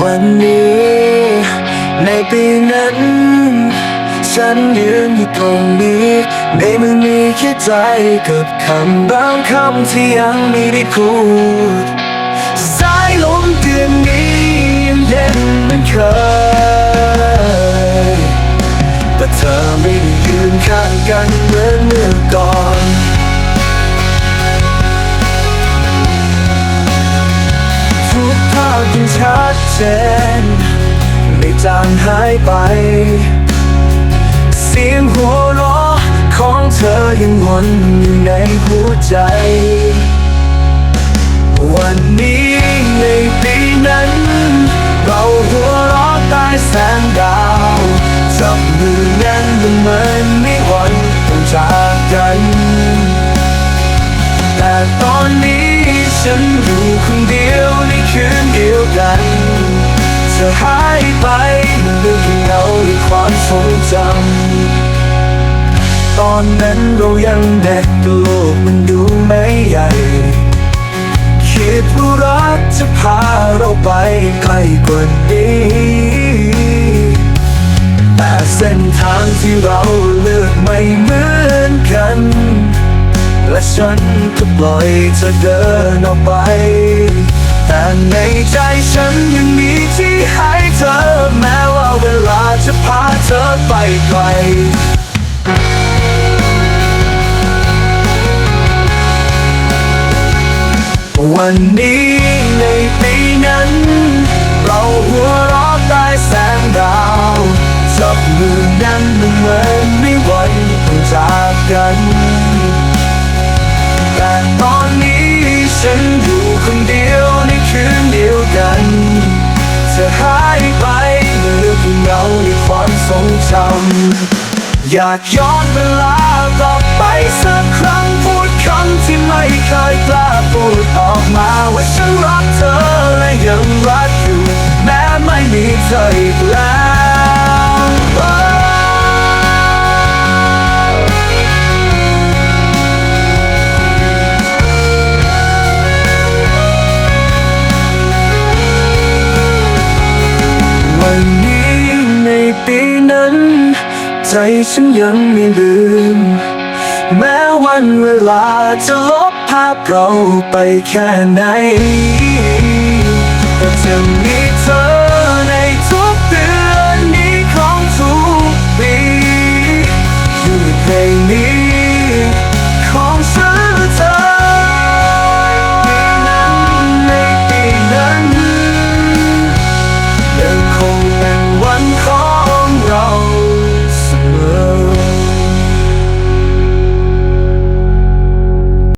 วันนี้ในปีนั้น ฉันยืนอยู่ตรงนี้ในมือมีแค่ใจกับคำบางคำที่ยังไม่ได้พูดสายลมเดือนนี้ยังเย็นเหมือนเคยแต่เธอไม่ได้ยืนข้างกันเหมือนเมื่อก่อนทุกภาพยังชัด เจนไม่จางหายไป เสียงหัวเราะของเธอยังวนอยู่ในหัวใจ วันนี้ในปีนั้น เราหัวเราะใต้แสงดาว จับมือแน่นเหมือนไม่วันต้องจากกันแต่ตอนนี้ฉันอยู่คนเดียวในคืนเดียวกัน เธอหายไปมันเหลือแค่เงาในความทรงจำตอนนั้นเรายังเด็กโลกมันดูไม่ใหญ่คิดว่ารักจะพาเราไปไกลกว่านี้ แต่เส้นทางที่เราเลือกไม่เหมือนกัน และฉันก็ปล่อยเธอเดินออกไป แต่ในใจฉันยังมีที่ ให้เธอ แม้ว่าเวลาจะพาเธอไปไกลวันนี้ในปีนั้น เราหัวเราะใต้แสงดาวจับมือนั้นมันเหมือนไม่วันต้องจากกัน แต่ตอนนี้ฉันอยู่คนเดียว อยากย้อนเวลากลับไปสักครั้งพูดคำที่ไม่เคยกล้าพูดออกมาว่าฉันรักเธอและยังรักอยู่ แม้ไม่มีเธออีก ใจฉันยังไม่ลืม แม้วันเวลาจะลบภาพเราไปแค่ไหนแต่จะมี